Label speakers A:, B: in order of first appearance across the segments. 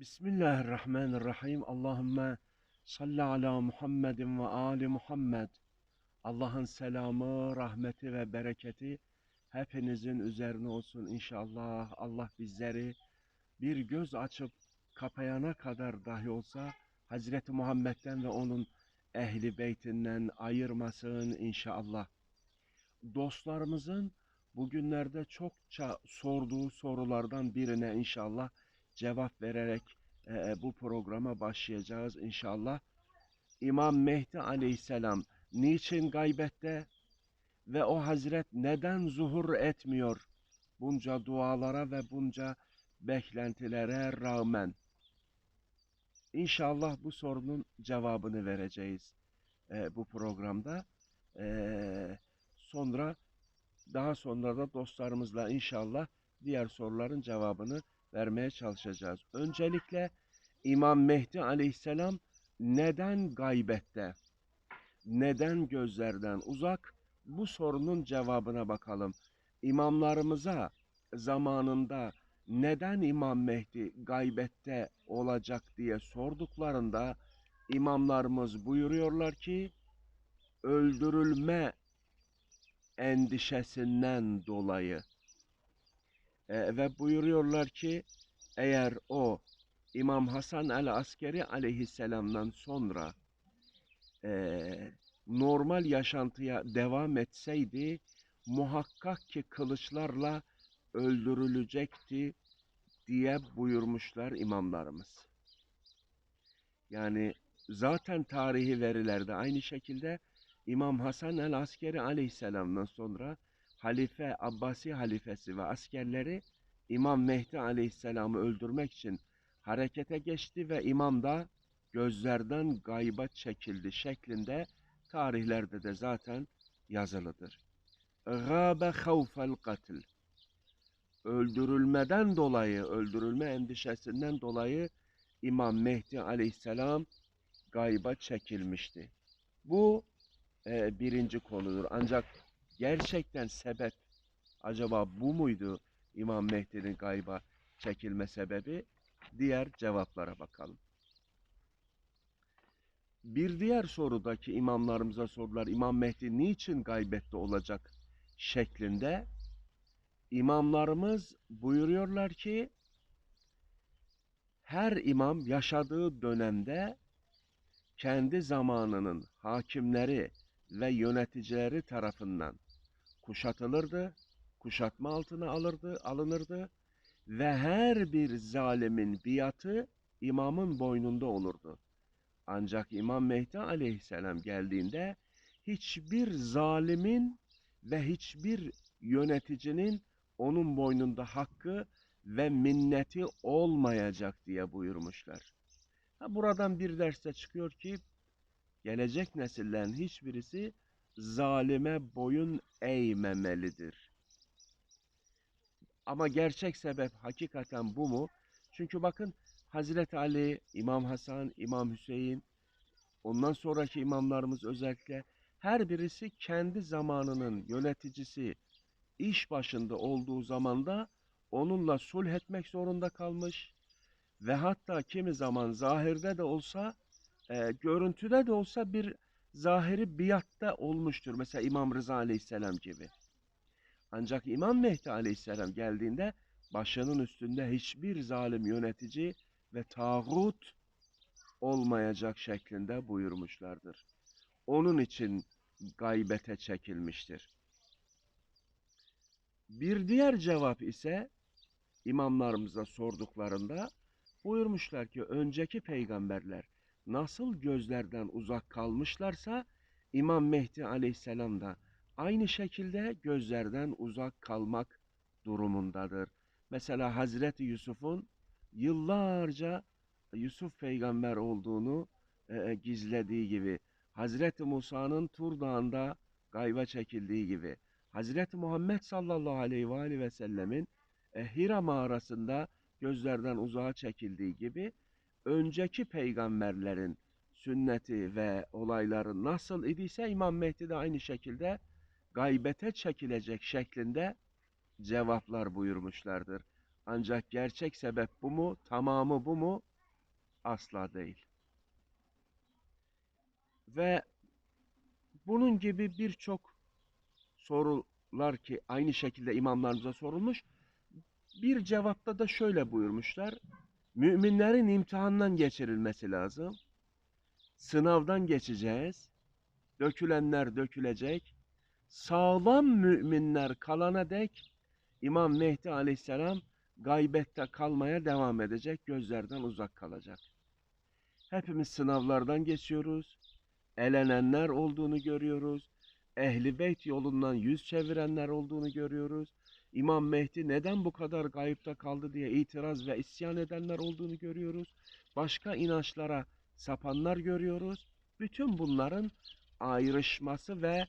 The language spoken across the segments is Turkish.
A: Bismillahirrahmanirrahim. Allahümme salli ala Muhammedin ve ali Muhammed. Allah'ın selamı, rahmeti ve bereketi hepinizin üzerine olsun inşallah. Allah bizleri bir göz açıp kapayana kadar dahi olsa Hazreti Muhammed'den ve onun ehli beytinden ayırmasın inşallah. Dostlarımızın bugünlerde çokça sorduğu sorulardan birine inşallah cevap vererek e, bu programa başlayacağız inşallah. İmam Mehdi Aleyhisselam niçin gaybette ve o Hazret neden zuhur etmiyor bunca dualara ve bunca beklentilere rağmen? İnşallah bu sorunun cevabını vereceğiz e, bu programda. E, sonra daha sonra da dostlarımızla inşallah diğer soruların cevabını vermeye çalışacağız. Öncelikle İmam Mehdi Aleyhisselam neden gaybette? Neden gözlerden uzak? Bu sorunun cevabına bakalım. İmamlarımıza zamanında neden İmam Mehdi gaybette olacak diye sorduklarında imamlarımız buyuruyorlar ki öldürülme endişesinden dolayı e, ve buyuruyorlar ki eğer o İmam Hasan el Askeri aleyhisselamdan sonra e, normal yaşantıya devam etseydi muhakkak ki kılıçlarla öldürülecekti diye buyurmuşlar imamlarımız. Yani zaten tarihi verilerde aynı şekilde İmam Hasan el Askeri aleyhisselamdan sonra halife Abbasi halifesi ve askerleri İmam Mehdi aleyhisselamı öldürmek için harekete geçti ve imam da gözlerden gayba çekildi şeklinde tarihlerde de zaten yazılıdır. Gâbe havfel katil. Öldürülmeden dolayı, öldürülme endişesinden dolayı İmam Mehdi aleyhisselam gayba çekilmişti. Bu e, birinci konudur. Ancak gerçekten sebep acaba bu muydu İmam Mehdi'nin gayba çekilme sebebi? Diğer cevaplara bakalım. Bir diğer sorudaki imamlarımıza sorular İmam Mehdi niçin gaybette olacak şeklinde imamlarımız buyuruyorlar ki her imam yaşadığı dönemde kendi zamanının hakimleri ve yöneticileri tarafından kuşatılırdı, kuşatma altına alırdı, alınırdı ve her bir zalimin biatı imamın boynunda olurdu. Ancak İmam Mehdi aleyhisselam geldiğinde hiçbir zalimin ve hiçbir yöneticinin onun boynunda hakkı ve minneti olmayacak diye buyurmuşlar. Ha, buradan bir derste çıkıyor ki gelecek nesillerin hiçbirisi zalime boyun eğmemelidir. Ama gerçek sebep hakikaten bu mu? Çünkü bakın Hazreti Ali, İmam Hasan, İmam Hüseyin, ondan sonraki imamlarımız özellikle her birisi kendi zamanının yöneticisi, iş başında olduğu zamanda onunla sulh etmek zorunda kalmış ve hatta kimi zaman zahirde de olsa, e, görüntüde de olsa bir zahiri biatta olmuştur. Mesela İmam Rıza Aleyhisselam gibi. Ancak İmam Mehdi Aleyhisselam geldiğinde başının üstünde hiçbir zalim yönetici ve tağut olmayacak şeklinde buyurmuşlardır. Onun için gaybete çekilmiştir. Bir diğer cevap ise imamlarımıza sorduklarında buyurmuşlar ki önceki peygamberler nasıl gözlerden uzak kalmışlarsa İmam Mehdi aleyhisselam da aynı şekilde gözlerden uzak kalmak durumundadır. Mesela Hazreti Yusuf'un yıllarca Yusuf peygamber olduğunu e, e, gizlediği gibi, Hazreti Musa'nın Tur Dağı'nda gayba çekildiği gibi, Hazreti Muhammed sallallahu aleyhi ve, aleyhi ve sellemin e, Hira mağarasında gözlerden uzağa çekildiği gibi, önceki peygamberlerin sünneti ve olayları nasıl idiyse İmam Mehdi de aynı şekilde gaybete çekilecek şeklinde cevaplar buyurmuşlardır. Ancak gerçek sebep bu mu? Tamamı bu mu? Asla değil. Ve bunun gibi birçok sorular ki aynı şekilde imamlarımıza sorulmuş. Bir cevapta da şöyle buyurmuşlar. Müminlerin imtihandan geçirilmesi lazım. Sınavdan geçeceğiz. Dökülenler dökülecek. Sağlam müminler kalana dek İmam Mehdi Aleyhisselam gaybette kalmaya devam edecek, gözlerden uzak kalacak. Hepimiz sınavlardan geçiyoruz. Elenenler olduğunu görüyoruz. Ehli beyt yolundan yüz çevirenler olduğunu görüyoruz. İmam Mehdi neden bu kadar gayipte kaldı diye itiraz ve isyan edenler olduğunu görüyoruz. Başka inançlara sapanlar görüyoruz. Bütün bunların ayrışması ve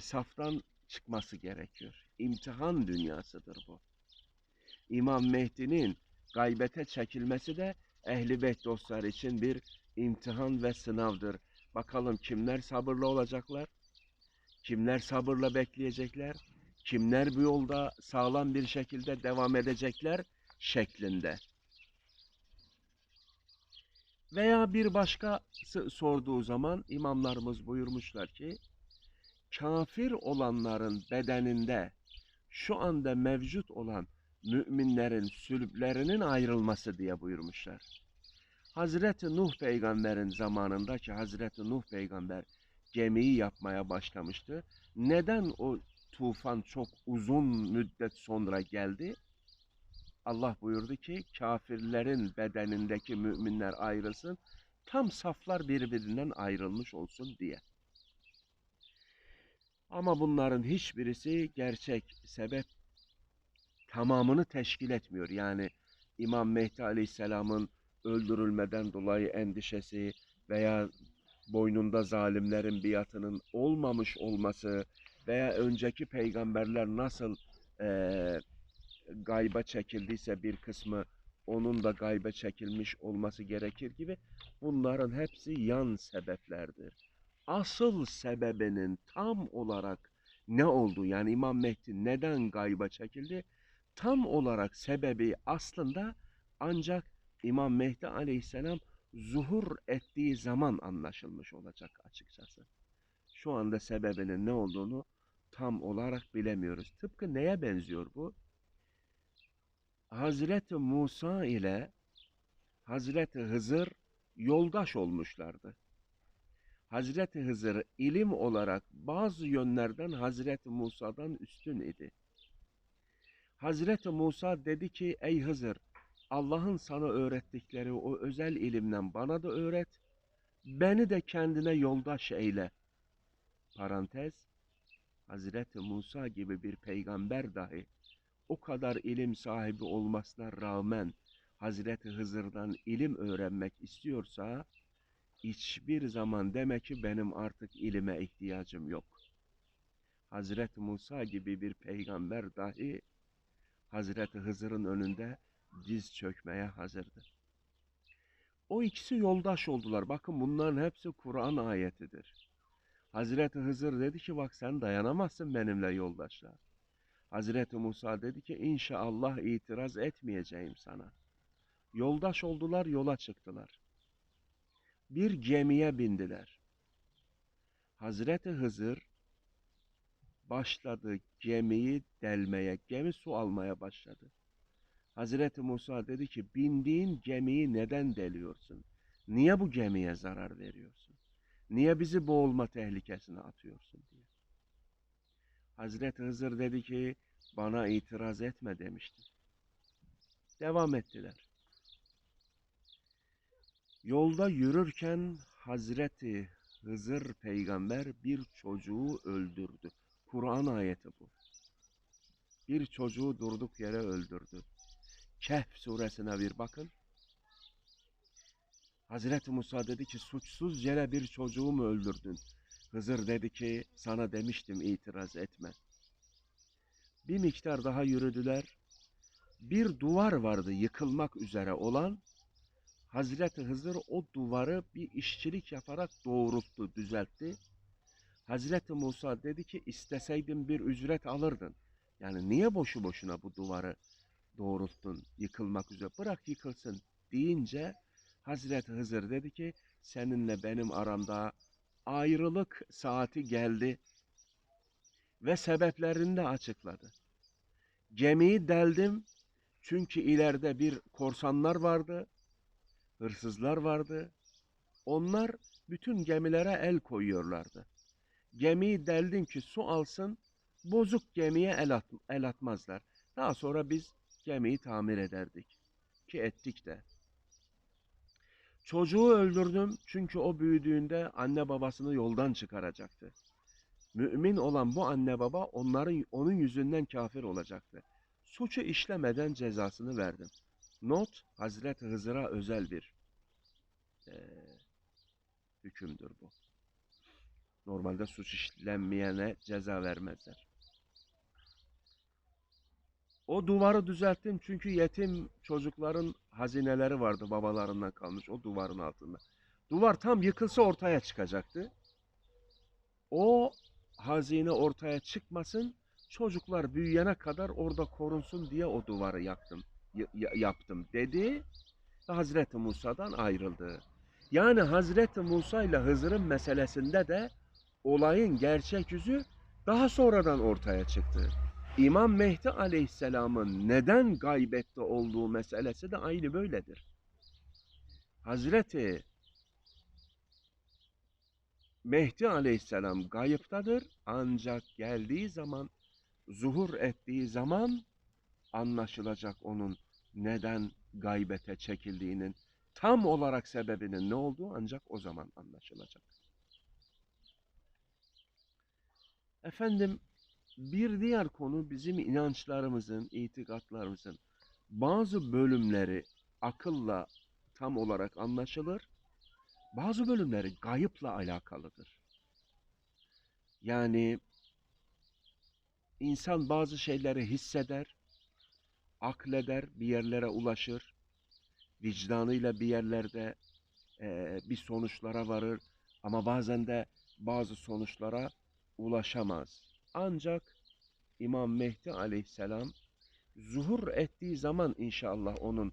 A: saftan çıkması gerekiyor. İmtihan dünyasıdır bu. İmam Mehdi'nin gaybete çekilmesi de ehli beyt dostlar için bir imtihan ve sınavdır. Bakalım kimler sabırlı olacaklar? Kimler sabırla bekleyecekler? Kimler bu yolda sağlam bir şekilde devam edecekler şeklinde. Veya bir başkası sorduğu zaman imamlarımız buyurmuşlar ki kafir olanların bedeninde şu anda mevcut olan müminlerin sülüplerinin ayrılması diye buyurmuşlar. Hazreti Nuh peygamberin zamanındaki Hazreti Nuh peygamber gemiyi yapmaya başlamıştı. Neden o tufan çok uzun müddet sonra geldi? Allah buyurdu ki kafirlerin bedenindeki müminler ayrılsın, tam saflar birbirinden ayrılmış olsun diye. Ama bunların hiçbirisi gerçek sebep tamamını teşkil etmiyor. Yani İmam Mehdi Aleyhisselam'ın öldürülmeden dolayı endişesi veya boynunda zalimlerin biatının olmamış olması veya önceki peygamberler nasıl eee gayba çekildiyse bir kısmı onun da gayba çekilmiş olması gerekir gibi bunların hepsi yan sebeplerdir. Asıl sebebinin tam olarak ne olduğu yani İmam Mehdi neden gayba çekildi? Tam olarak sebebi aslında ancak İmam Mehdi aleyhisselam zuhur ettiği zaman anlaşılmış olacak açıkçası. Şu anda sebebinin ne olduğunu tam olarak bilemiyoruz. Tıpkı neye benziyor bu? Hazreti Musa ile Hazreti Hızır yoldaş olmuşlardı. Hazreti Hızır ilim olarak bazı yönlerden Hazreti Musa'dan üstün idi. Hazreti Musa dedi ki ey Hızır Allah'ın sana öğrettikleri o özel ilimden bana da öğret. Beni de kendine yoldaş eyle. Parantez Hazreti Musa gibi bir peygamber dahi o kadar ilim sahibi olmasına rağmen Hazreti Hızır'dan ilim öğrenmek istiyorsa hiçbir zaman demek ki benim artık ilime ihtiyacım yok. Hazreti Musa gibi bir peygamber dahi Hazreti Hızır'ın önünde diz çökmeye hazırdı. O ikisi yoldaş oldular. Bakın bunların hepsi Kur'an ayetidir. Hazreti Hızır dedi ki bak sen dayanamazsın benimle yoldaşlar. Hazreti Musa dedi ki inşallah itiraz etmeyeceğim sana. Yoldaş oldular yola çıktılar. Bir gemiye bindiler. Hazreti Hızır başladı gemiyi delmeye, gemi su almaya başladı. Hazreti Musa dedi ki bindiğin gemiyi neden deliyorsun? Niye bu gemiye zarar veriyorsun? Niye bizi boğulma tehlikesine atıyorsun diye. Hazreti Hızır dedi ki bana itiraz etme demişti. Devam ettiler. Yolda yürürken Hazreti Hızır peygamber bir çocuğu öldürdü. Kur'an ayeti bu. Bir çocuğu durduk yere öldürdü. Kehf suresine bir bakın. Hazreti Musa dedi ki suçsuz yere bir çocuğu mu öldürdün? Hızır dedi ki sana demiştim itiraz etme. Bir miktar daha yürüdüler. Bir duvar vardı yıkılmak üzere olan. Hazreti Hızır o duvarı bir işçilik yaparak doğrulttu, düzeltti. Hazreti Musa dedi ki isteseydin bir ücret alırdın. Yani niye boşu boşuna bu duvarı doğrulttun, yıkılmak üzere bırak yıkılsın deyince Hazreti Hızır dedi ki seninle benim aramda ayrılık saati geldi ve sebeplerini de açıkladı. Gemiyi deldim çünkü ileride bir korsanlar vardı, hırsızlar vardı. Onlar bütün gemilere el koyuyorlardı. Gemiyi deldim ki su alsın, bozuk gemiye el, at, el atmazlar. Daha sonra biz gemiyi tamir ederdik. Ki ettik de. Çocuğu öldürdüm çünkü o büyüdüğünde anne babasını yoldan çıkaracaktı. Mümin olan bu anne baba onların onun yüzünden kafir olacaktı. Suçu işlemeden cezasını verdim. Not Hazreti Hızır'a özel bir eee, hükümdür bu. Normalde suç işlenmeyene ceza vermezler. O duvarı düzelttim çünkü yetim çocukların hazineleri vardı babalarından kalmış o duvarın altında. Duvar tam yıkılsa ortaya çıkacaktı. O hazine ortaya çıkmasın, çocuklar büyüyene kadar orada korunsun diye o duvarı yaktım, yaptım dedi Hazreti Musa'dan ayrıldı. Yani Hazreti Musa ile Hızır'ın meselesinde de olayın gerçek yüzü daha sonradan ortaya çıktı. İmam Mehdi Aleyhisselam'ın neden gaybette olduğu meselesi de aynı böyledir. Hazreti Mehdi Aleyhisselam gayıptadır ancak geldiği zaman, zuhur ettiği zaman anlaşılacak onun neden gaybete çekildiğinin tam olarak sebebinin ne olduğu ancak o zaman anlaşılacak. Efendim bir diğer konu bizim inançlarımızın, itikatlarımızın bazı bölümleri akılla tam olarak anlaşılır. Bazı bölümleri gayıpla alakalıdır. Yani insan bazı şeyleri hisseder, akleder, bir yerlere ulaşır, vicdanıyla bir yerlerde eee, bir sonuçlara varır ama bazen de bazı sonuçlara ulaşamaz. Ancak İmam Mehdi aleyhisselam zuhur ettiği zaman inşallah onun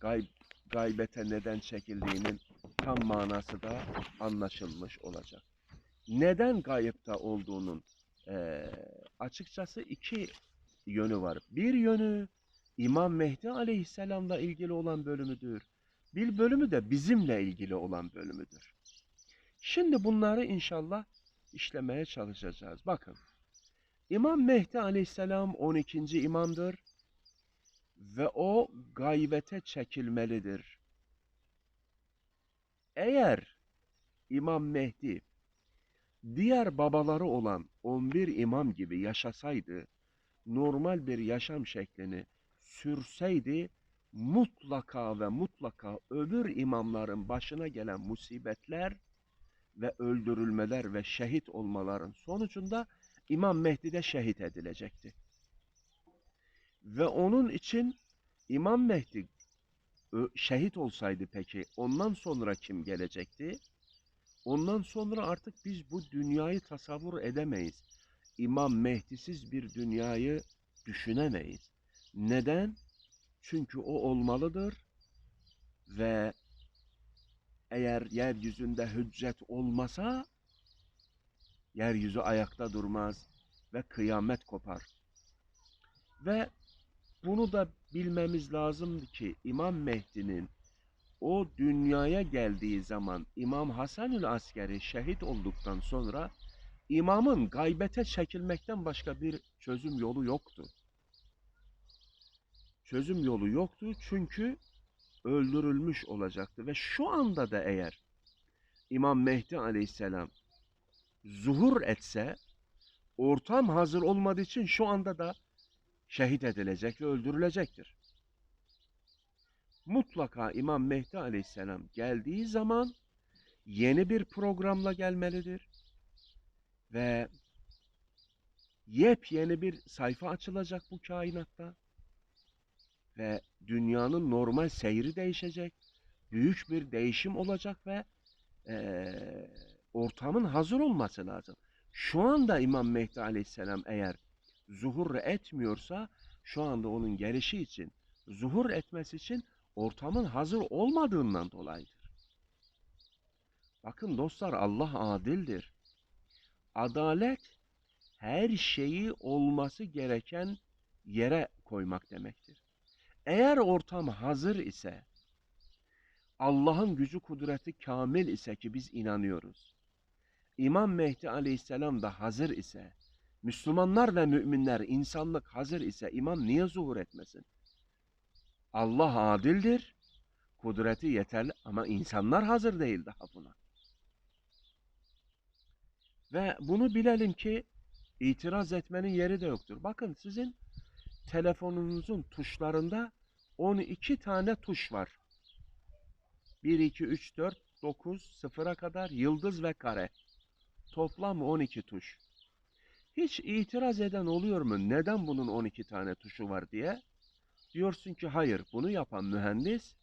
A: gayb, gaybete neden çekildiğinin tam manası da anlaşılmış olacak. Neden gayipta olduğunun eee, açıkçası iki yönü var. Bir yönü İmam Mehdi aleyhisselamla ilgili olan bölümüdür. Bir bölümü de bizimle ilgili olan bölümüdür. Şimdi bunları inşallah işlemeye çalışacağız. Bakın. İmam Mehdi aleyhisselam 12. imamdır ve o gaybete çekilmelidir. Eğer İmam Mehdi diğer babaları olan 11 imam gibi yaşasaydı, normal bir yaşam şeklini sürseydi mutlaka ve mutlaka öbür imamların başına gelen musibetler ve öldürülmeler ve şehit olmaların sonucunda İmam Mehdi de şehit edilecekti. Ve onun için İmam Mehdi şehit olsaydı peki ondan sonra kim gelecekti? Ondan sonra artık biz bu dünyayı tasavvur edemeyiz. İmam Mehdi'siz bir dünyayı düşünemeyiz. Neden? Çünkü o olmalıdır ve eğer yeryüzünde hüccet olmasa yeryüzü ayakta durmaz ve kıyamet kopar. Ve bunu da bilmemiz lazım ki İmam Mehdi'nin o dünyaya geldiği zaman İmam Hasanül Askeri şehit olduktan sonra imamın gaybete çekilmekten başka bir çözüm yolu yoktu. Çözüm yolu yoktu çünkü öldürülmüş olacaktı ve şu anda da eğer İmam Mehdi Aleyhisselam zuhur etse ortam hazır olmadığı için şu anda da şehit edilecek ve öldürülecektir. Mutlaka İmam Mehdi Aleyhisselam geldiği zaman yeni bir programla gelmelidir ve yepyeni bir sayfa açılacak bu kainatta ve dünyanın normal seyri değişecek. Büyük bir değişim olacak ve eee, ortamın hazır olması lazım. Şu anda İmam Mehdi Aleyhisselam eğer zuhur etmiyorsa şu anda onun gelişi için, zuhur etmesi için ortamın hazır olmadığından dolayıdır. Bakın dostlar Allah adildir. Adalet her şeyi olması gereken yere koymak demektir. Eğer ortam hazır ise, Allah'ın gücü kudreti kamil ise ki biz inanıyoruz. İmam Mehdi aleyhisselam da hazır ise, Müslümanlar ve müminler, insanlık hazır ise imam niye zuhur etmesin? Allah adildir, kudreti yeterli ama insanlar hazır değil daha buna. Ve bunu bilelim ki itiraz etmenin yeri de yoktur. Bakın sizin telefonunuzun tuşlarında 12 tane tuş var. 1, 2, 3, 4, 9, 0'a kadar yıldız ve kare. Toplam 12 tuş. Hiç itiraz eden oluyor mu? Neden bunun 12 tane tuşu var diye? Diyorsun ki hayır, bunu yapan mühendis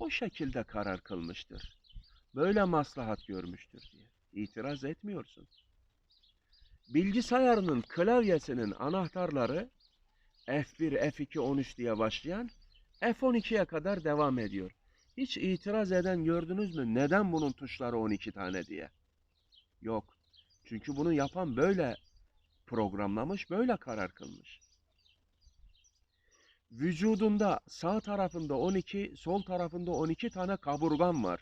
A: o şekilde karar kılmıştır. Böyle maslahat görmüştür diye. İtiraz etmiyorsun. Bilgisayarının klavyesinin anahtarları F1, F2, 13 diye başlayan F12'ye kadar devam ediyor. Hiç itiraz eden gördünüz mü? Neden bunun tuşları 12 tane diye? Yok. Çünkü bunu yapan böyle programlamış, böyle karar kılmış. Vücudunda sağ tarafında 12, sol tarafında 12 tane kaburgan var.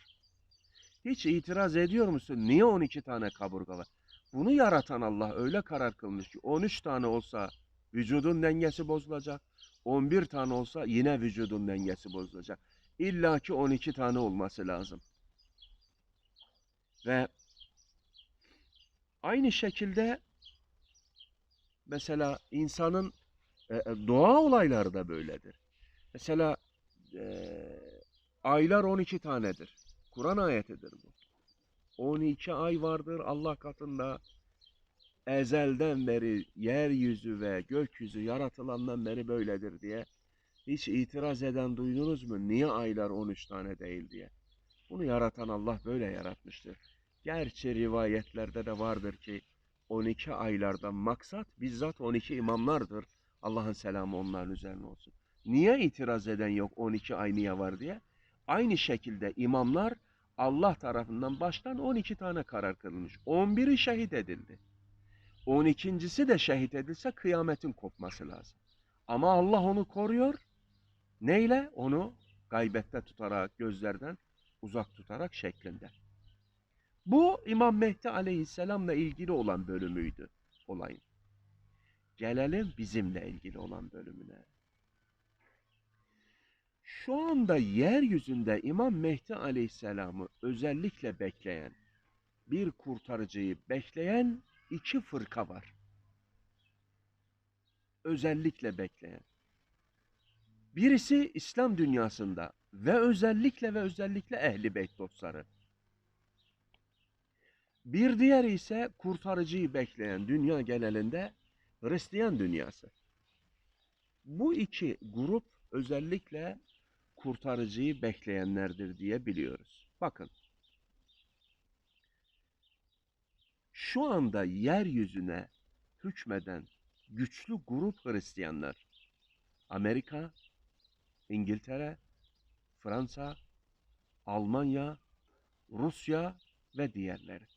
A: Hiç itiraz ediyor musun? Niye 12 tane kaburga var? Bunu yaratan Allah öyle karar kılmış ki 13 tane olsa vücudun dengesi bozulacak. 11 tane olsa yine vücudun dengesi bozulacak. İlla ki 12 tane olması lazım. Ve aynı şekilde mesela insanın e, e, doğa olayları da böyledir. Mesela e, aylar 12 tanedir. Kur'an ayetidir bu. 12 ay vardır Allah katında. Ezelden beri yeryüzü ve gökyüzü yaratılandan beri böyledir diye hiç itiraz eden duydunuz mu? Niye aylar 13 tane değil diye. Bunu yaratan Allah böyle yaratmıştır. Gerçi rivayetlerde de vardır ki 12 aylardan maksat bizzat 12 imamlardır. Allah'ın selamı onların üzerine olsun. Niye itiraz eden yok 12 ay niye var diye? Aynı şekilde imamlar Allah tarafından baştan 12 tane karar kılınmış. 11'i şehit edildi. 12.si de şehit edilse kıyametin kopması lazım. Ama Allah onu koruyor. Neyle? Onu gaybette tutarak, gözlerden uzak tutarak şeklinde. Bu İmam Mehdi Aleyhisselam'la ilgili olan bölümüydü olayın. Gelelim bizimle ilgili olan bölümüne. Şu anda yeryüzünde İmam Mehdi Aleyhisselam'ı özellikle bekleyen, bir kurtarıcıyı bekleyen iki fırka var. Özellikle bekleyen. Birisi İslam dünyasında ve özellikle ve özellikle Ehli Beyt dostları. Bir diğeri ise kurtarıcıyı bekleyen dünya genelinde Hristiyan dünyası. Bu iki grup özellikle kurtarıcıyı bekleyenlerdir diye biliyoruz. Bakın. Şu anda yeryüzüne hükmeden güçlü grup Hristiyanlar. Amerika, İngiltere, Fransa, Almanya, Rusya ve diğerleri.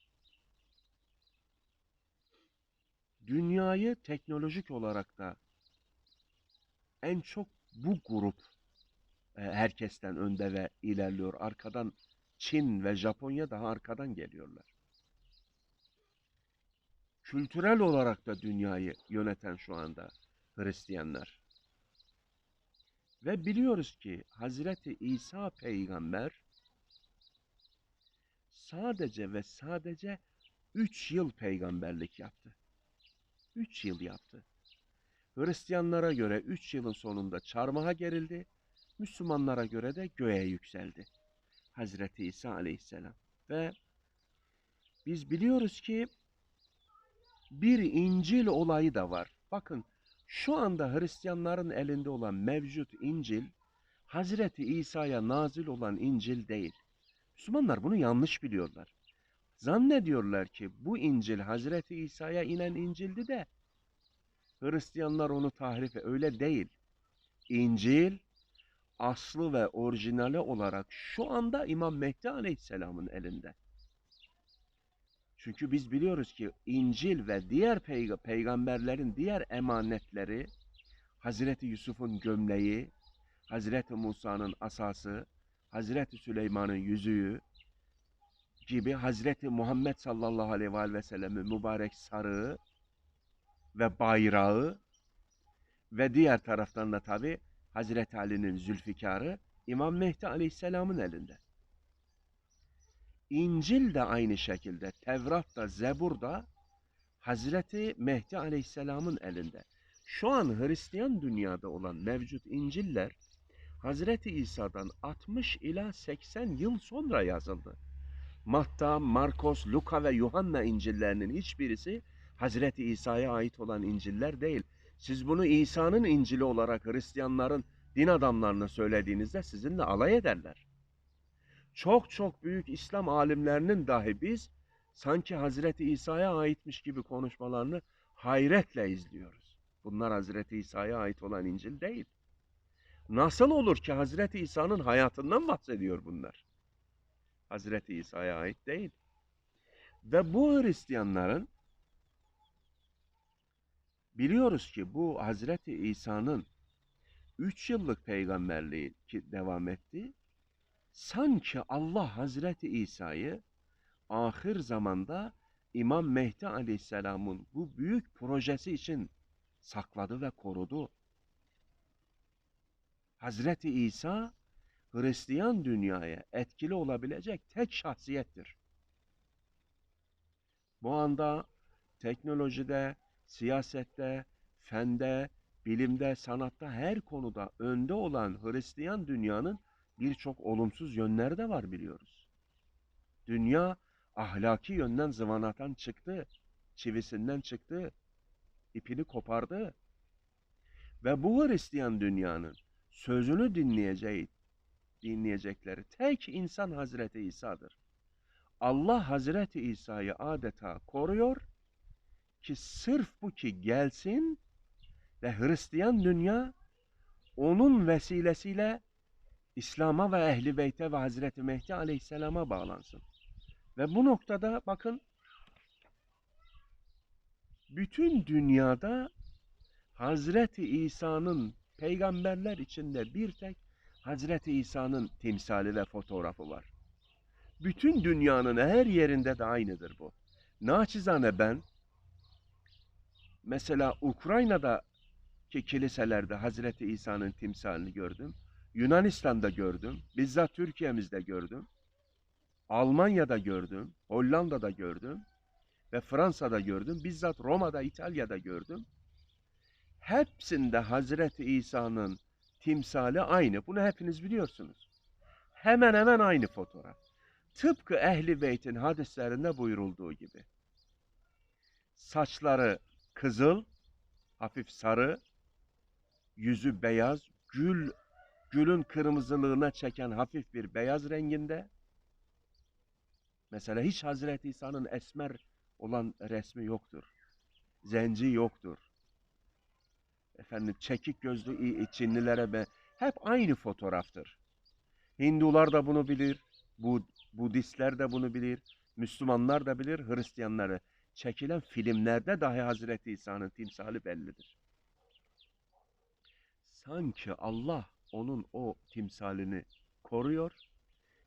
A: Dünyayı teknolojik olarak da en çok bu grup e, herkesten önde ve ilerliyor. Arkadan Çin ve Japonya daha arkadan geliyorlar. Kültürel olarak da dünyayı yöneten şu anda Hristiyanlar. Ve biliyoruz ki Hazreti İsa peygamber sadece ve sadece 3 yıl peygamberlik yaptı. 3 yıl yaptı. Hristiyanlara göre 3 yılın sonunda çarmıha gerildi. Müslümanlara göre de göğe yükseldi. Hazreti İsa aleyhisselam. Ve biz biliyoruz ki bir İncil olayı da var. Bakın şu anda Hristiyanların elinde olan mevcut İncil, Hazreti İsa'ya nazil olan İncil değil. Müslümanlar bunu yanlış biliyorlar. Zannediyorlar ki bu İncil Hazreti İsa'ya inen İncil'di de Hristiyanlar onu tahrif öyle değil. İncil aslı ve orijinali olarak şu anda İmam Mehdi Aleyhisselam'ın elinde. Çünkü biz biliyoruz ki İncil ve diğer peyg- peygamberlerin diğer emanetleri Hazreti Yusuf'un gömleği, Hazreti Musa'nın asası, Hazreti Süleyman'ın yüzüğü gibi Hazreti Muhammed sallallahu aleyhi ve sellem'in mübarek sarığı ve bayrağı ve diğer taraftan da tabi Hazreti Ali'nin zülfikarı İmam Mehdi aleyhisselamın elinde. İncil de aynı şekilde, Tevrat da, Zebur da Hazreti Mehdi aleyhisselamın elinde. Şu an Hristiyan dünyada olan mevcut İncil'ler Hazreti İsa'dan 60 ila 80 yıl sonra yazıldı. Matta, Markos, Luka ve Yuhanna İncil'lerinin hiçbirisi Hazreti İsa'ya ait olan İncil'ler değil. Siz bunu İsa'nın İncil'i olarak Hristiyanların din adamlarına söylediğinizde sizinle alay ederler. Çok çok büyük İslam alimlerinin dahi biz sanki Hazreti İsa'ya aitmiş gibi konuşmalarını hayretle izliyoruz. Bunlar Hazreti İsa'ya ait olan İncil değil. Nasıl olur ki Hazreti İsa'nın hayatından bahsediyor bunlar? Hazreti İsa'ya ait değil. Ve bu Hristiyanların biliyoruz ki bu Hazreti İsa'nın 3 yıllık peygamberliği ki devam etti. Sanki Allah Hazreti İsa'yı ahir zamanda İmam Mehdi Aleyhisselam'ın bu büyük projesi için sakladı ve korudu. Hazreti İsa Hristiyan dünyaya etkili olabilecek tek şahsiyettir. Bu anda teknolojide, siyasette, fende, bilimde, sanatta her konuda önde olan Hristiyan dünyanın birçok olumsuz yönleri de var biliyoruz. Dünya ahlaki yönden zıvanatan çıktı, çivisinden çıktı, ipini kopardı. Ve bu Hristiyan dünyanın sözünü dinleyeceği, dinleyecekleri tek insan Hazreti İsa'dır. Allah Hazreti İsa'yı adeta koruyor ki sırf bu ki gelsin ve Hristiyan dünya onun vesilesiyle İslam'a ve Ehli Beyt'e ve Hazreti Mehdi Aleyhisselam'a bağlansın. Ve bu noktada bakın bütün dünyada Hazreti İsa'nın peygamberler içinde bir tek Hazreti İsa'nın timsali ve fotoğrafı var. Bütün dünyanın her yerinde de aynıdır bu. Naçizane ben mesela Ukrayna'daki kiliselerde Hazreti İsa'nın timsalini gördüm. Yunanistan'da gördüm. Bizzat Türkiye'mizde gördüm. Almanya'da gördüm. Hollanda'da gördüm. Ve Fransa'da gördüm. Bizzat Roma'da, İtalya'da gördüm. Hepsinde Hazreti İsa'nın timsali aynı. Bunu hepiniz biliyorsunuz. Hemen hemen aynı fotoğraf. Tıpkı Ehli Beyt'in hadislerinde buyurulduğu gibi. Saçları kızıl, hafif sarı, yüzü beyaz, gül gülün kırmızılığına çeken hafif bir beyaz renginde. Mesela hiç Hazreti İsa'nın esmer olan resmi yoktur. Zenci yoktur. Efendim çekik gözlü Çinlilere be hep aynı fotoğraftır. Hindular da bunu bilir, Bud Budistler de bunu bilir, Müslümanlar da bilir, Hristiyanları. Çekilen filmlerde dahi Hazreti İsa'nın timsali bellidir. Sanki Allah onun o timsalini koruyor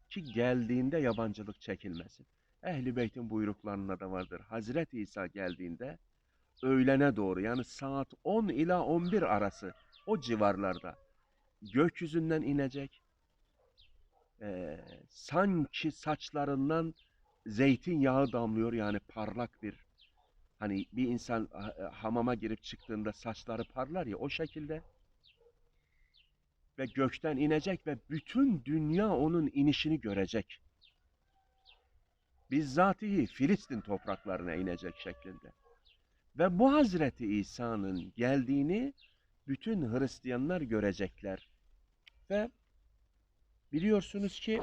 A: ki geldiğinde yabancılık çekilmesin. Ehli Beyt'in buyruklarında da vardır. Hazreti İsa geldiğinde öğlene doğru yani saat 10 ila 11 arası o civarlarda gökyüzünden inecek. Ee, sanki saçlarından zeytinyağı damlıyor yani parlak bir hani bir insan hamama girip çıktığında saçları parlar ya o şekilde ve gökten inecek ve bütün dünya onun inişini görecek. Bizzatihi Filistin topraklarına inecek şeklinde. Ve bu Hazreti İsa'nın geldiğini bütün Hristiyanlar görecekler. Ve biliyorsunuz ki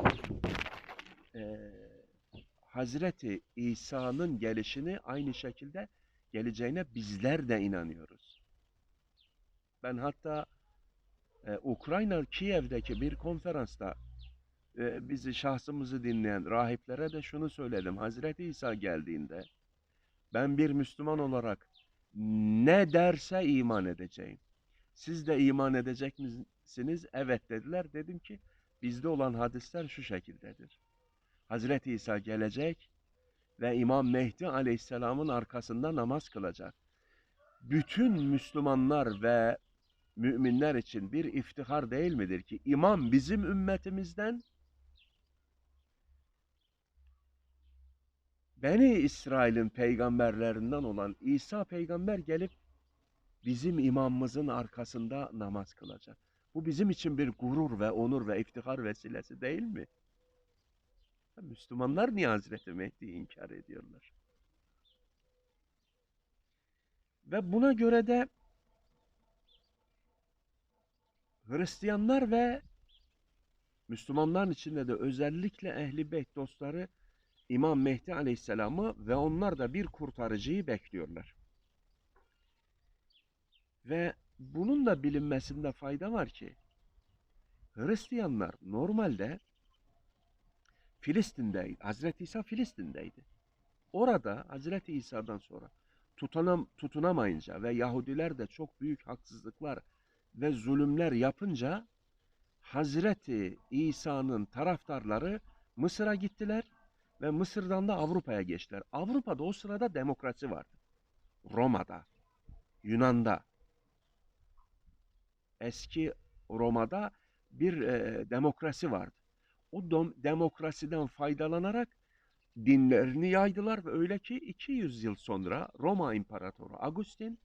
A: e, Hazreti İsa'nın gelişini aynı şekilde geleceğine bizler de inanıyoruz. Ben hatta e, Ukrayna Kiev'deki bir konferansta e, bizi şahsımızı dinleyen rahiplere de şunu söyledim. Hazreti İsa geldiğinde ben bir Müslüman olarak ne derse iman edeceğim. Siz de iman edecek misiniz? Evet dediler. Dedim ki bizde olan hadisler şu şekildedir. Hazreti İsa gelecek ve İmam Mehdi Aleyhisselam'ın arkasında namaz kılacak. Bütün Müslümanlar ve müminler için bir iftihar değil midir ki imam bizim ümmetimizden Beni İsrail'in peygamberlerinden olan İsa peygamber gelip bizim imamımızın arkasında namaz kılacak. Bu bizim için bir gurur ve onur ve iftihar vesilesi değil mi? Müslümanlar niye Hazreti Mehdi'yi inkar ediyorlar? Ve buna göre de Hristiyanlar ve Müslümanların içinde de özellikle Ehli Beyt dostları İmam Mehdi Aleyhisselam'ı ve onlar da bir kurtarıcıyı bekliyorlar. Ve bunun da bilinmesinde fayda var ki Hristiyanlar normalde Filistin'deydi. Hazreti İsa Filistin'deydi. Orada Hazreti İsa'dan sonra tutanam, tutunamayınca ve Yahudiler de çok büyük haksızlıklar ve zulümler yapınca Hazreti İsa'nın taraftarları Mısır'a gittiler ve Mısır'dan da Avrupa'ya geçtiler. Avrupa'da o sırada demokrasi vardı. Roma'da, Yunan'da, eski Roma'da bir e, demokrasi vardı. O dom- demokrasiden faydalanarak dinlerini yaydılar ve öyle ki 200 yıl sonra Roma İmparatoru Agustin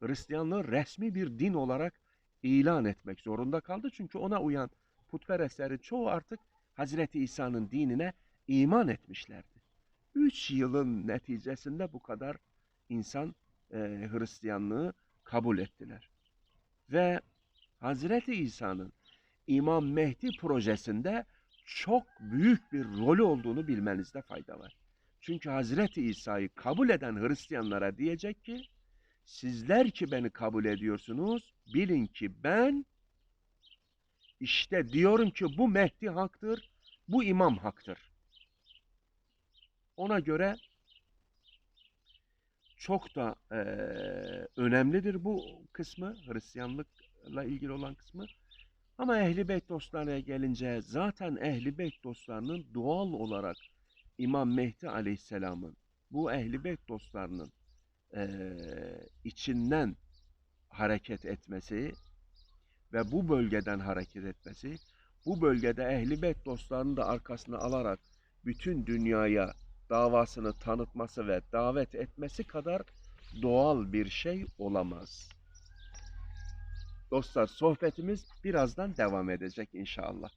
A: Hristiyanlığı resmi bir din olarak ilan etmek zorunda kaldı. Çünkü ona uyan putperestlerin çoğu artık Hazreti İsa'nın dinine iman etmişlerdi. Üç yılın neticesinde bu kadar insan e, Hristiyanlığı kabul ettiler. Ve Hazreti İsa'nın İmam Mehdi projesinde çok büyük bir rolü olduğunu bilmenizde fayda var. Çünkü Hazreti İsa'yı kabul eden Hristiyanlara diyecek ki sizler ki beni kabul ediyorsunuz bilin ki ben işte diyorum ki bu Mehdi haktır, bu imam haktır. Ona göre çok da e, önemlidir bu kısmı, Hristiyanlıkla ilgili olan kısmı. Ama Ehli Beyt dostlarına gelince zaten Ehli Beyt dostlarının doğal olarak İmam Mehdi Aleyhisselam'ın bu Ehli Beyt dostlarının e, içinden hareket etmesi ve bu bölgeden hareket etmesi, bu bölgede Ehli Beyt dostlarını da arkasına alarak bütün dünyaya davasını tanıtması ve davet etmesi kadar doğal bir şey olamaz. Dostlar sohbetimiz birazdan devam edecek inşallah.